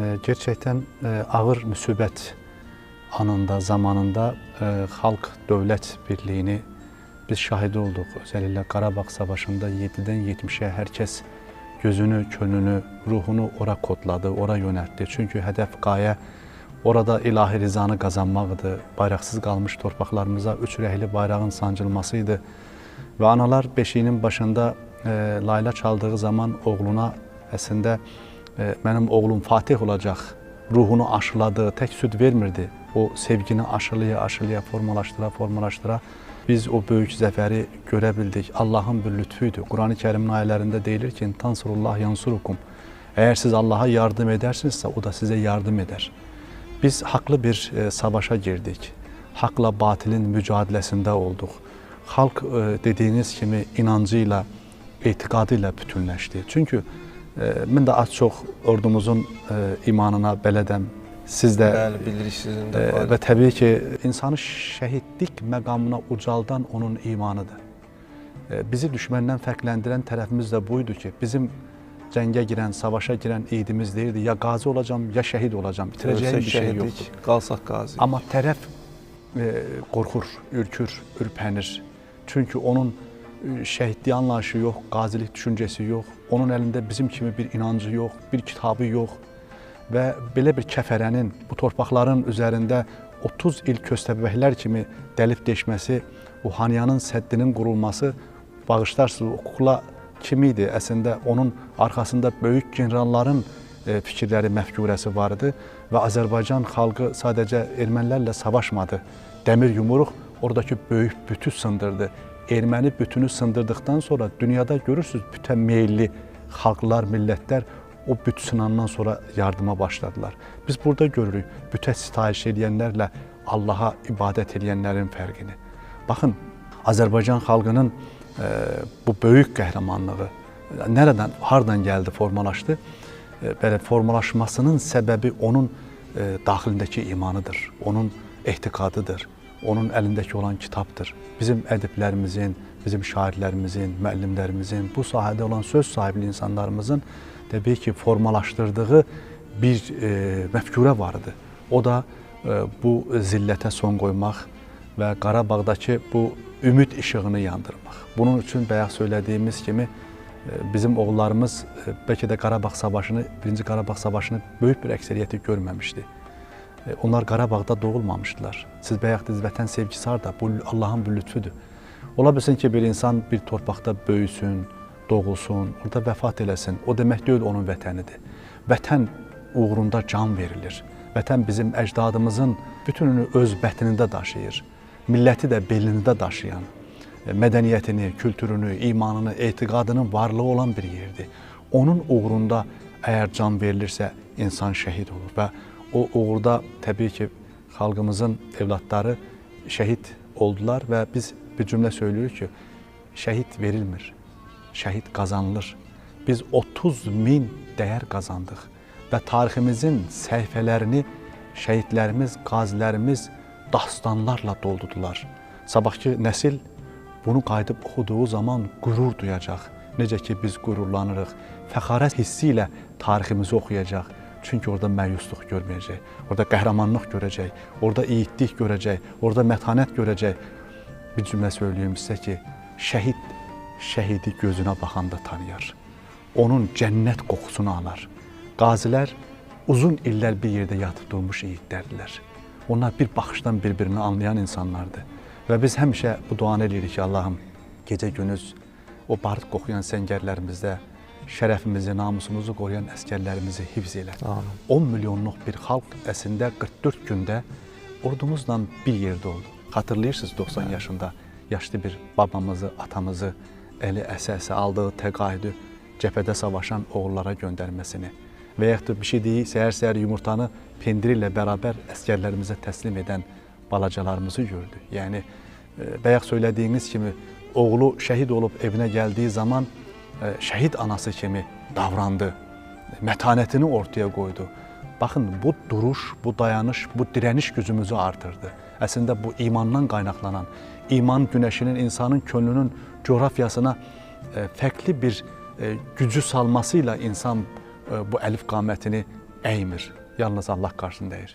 Ee, gerçekten e, ağır müsibet anında, zamanında e, halk-dövlət birliyini biz şahidi olduk. Özellikle Qarabağ Savaşı'nda 7'den 70'e herkes gözünü, könlünü, ruhunu ora kodladı, ora yöneltti. Çünkü hedef, gaye orada ilahi rızanı kazanmaktı. Bayraksız kalmış torpaqlarımıza üç rəhli bayrağın sancılmasıydı. Ve analar beşiğinin başında e, layla çaldığı zaman oğluna aslında mənim oğlum Fatih olacaq ruhunu aşıladı, tək süd vermirdi. O sevgini aşılaya, aşılaya, formalaşdıra, formalaşdıra biz o böyük zəfəri görə bildik. Allahın bir lütfü Qurani Kərimin ayələrində deyilir ki, "Tansurullah yansurukum." Əgər siz Allaha yardım edərsinizsə, o da sizə yardım edər. Biz haqlı bir e, savaşa girdik. Haqla batilin mücadelesində olduq. Xalq e, dediyiniz kimi etiqadı ilə bütünləşdi. Çünki e, mən də az çox ordumuzun e, imanına bələdəm. Siz də Bəli, bilirik sizin də. e, və təbii ki, insanı şəhidlik məqamına ucaldan onun imanıdır. E, bizi düşməndən fərqləndirən tərəfimiz də buydu ki, bizim cəngə girən, savaşa girən eydimiz deyirdi, ya qazi olacam, ya şəhid olacam. Bitirəcəyim bir şey yoxdur. qalsaq qazi. Amma tərəf qorxur, ürkür, ürpənir. Çünki onun şəhidlik anlayışı yox, qazilik düşüncəsi yox, onun əlində bizim kimi bir inancı yox, bir kitabı yox və belə bir kəfərənin bu torpaqların üzərində 30 il köstəbəklər kimi dəlib deşməsi, bu Haniyanın səddinin qurulması bağışlarsınız, o kukla kim idi? Əslində onun arxasında böyük generalların e, fikirləri, məfkurəsi var idi və Azərbaycan xalqı sadəcə ermənilərlə savaşmadı. Dəmir yumruq oradakı böyük bütü sındırdı. Erməni bütünü sındırdıktan sonra dünyada görürsüz bütün meyilli xalqlar, millətlər o büt sınandan sonra yardıma başladılar. Biz burada görürük bütə sitayiş edənlərlə Allaha ibadət edənlərin fərqini. Baxın, Azərbaycan xalqının e, bu böyük qəhrəmanlığı e, nədən, hardan gəldi, formalaşdı? E, belə formalaşmasının səbəbi onun e, daxilindəki imanıdır, onun ehtiqadıdır, onun əlindəki olan kitabdır. Bizim ədiblərimizin, bizim şairlərimizin, müəllimlərimizin, bu sahədə olan söz sahibli insanlarımızın təbii ki, formalaşdırdığı bir e, məfkurə vardı. O da e, bu zillətə son qoymaq və Qarabağdakı bu ümid işığını yandırmaq. Bunun üçün bayaq söylədiyimiz kimi e, bizim oğullarımız e, bəlkə də Qarabağ savaşını, 1-ci Qarabağ savaşını böyük bir əksəriyyəti görməmişdi. E, Onlar Qarabağda doğulmamışdılar. Siz bayaq dediniz vətən sevgisi harda? Bu Allahın bir lütfüdür. Ola bilsin ki, bir insan bir torpaqda böyüsün, doğulsun, orada vəfat eləsin. O demək deyil onun vətənidir. Vətən uğrunda can verilir. Vətən bizim əcdadımızın bütününü öz bətnində daşıyır. Milləti də belində daşıyan, e, mədəniyyətini, kültürünü, imanını, etiqadının varlığı olan bir yerdir. Onun uğrunda əgər can verilirsə, insan şəhid olur və o uğurda təbii ki, xalqımızın evlatları şəhid oldular və biz bir cümlə söyləyirik ki, şəhid verilmir, şəhid qazanılır. Biz 30 min dəyər qazandıq və tariximizin səhifələrini şəhidlərimiz, qazilərimiz dastanlarla doldudular. Sabahki nəsil bunu qayıdıb oxuduğu zaman qürur duyacaq. Necə ki biz qürurlanırıq, fəxarət hissi ilə tariximizi oxuyacaq. Çünki orada məyusluq görməyəcək, orada qəhrəmanlıq görəcək, orada igidlik görəcək, orada mətanət görəcək. Bir cümlə söyləyim sizə ki, şəhid şəhidi gözünə baxanda tanıyar. Onun cənnət qoxusunu alar. Qazilər uzun illər bir yerdə yatıb durmuş igidlərdilər. Onlar bir baxışdan bir-birini anlayan insanlardır. Və biz həmişə bu duanı eləyirik ki, Allahım, gecə-gündüz o barıt qoxuyan səngərlərimizdə şərəfimizi, namusumuzu qoruyan əskərlərimizi hifz elə. Amin. 10 milyonluq bir xalq əslində 44 gündə ordumuzla bir yerdə oldu. Xatırlayırsınız 90 yaşında yaşlı bir babamızı, atamızı əli əsə-əsə aldığı təqaüdü cəbhədə savaşan oğullara göndərməsini və yaxud da bir şey deyil, səhər-səhər yumurtanı pendiri ilə bərabər əskərlərimizə təslim edən balacalarımızı gördü. Yəni e, bayaq söylədiyiniz kimi oğlu şəhid olub evinə gəldiyi zaman e, şəhid anası kimi davrandı. Mətanətini ortaya qoydu. Baxın, bu duruş, bu dayanış, bu dirəniş gücümüzü artırdı. Əslində bu imandan qaynaqlanan, iman günəşinin insanın könlünün coğrafiyasına e, fərqli bir e, gücü salmasıyla insan bu əlif qamətini əymir. Yalnız Allah qarşısında əyir.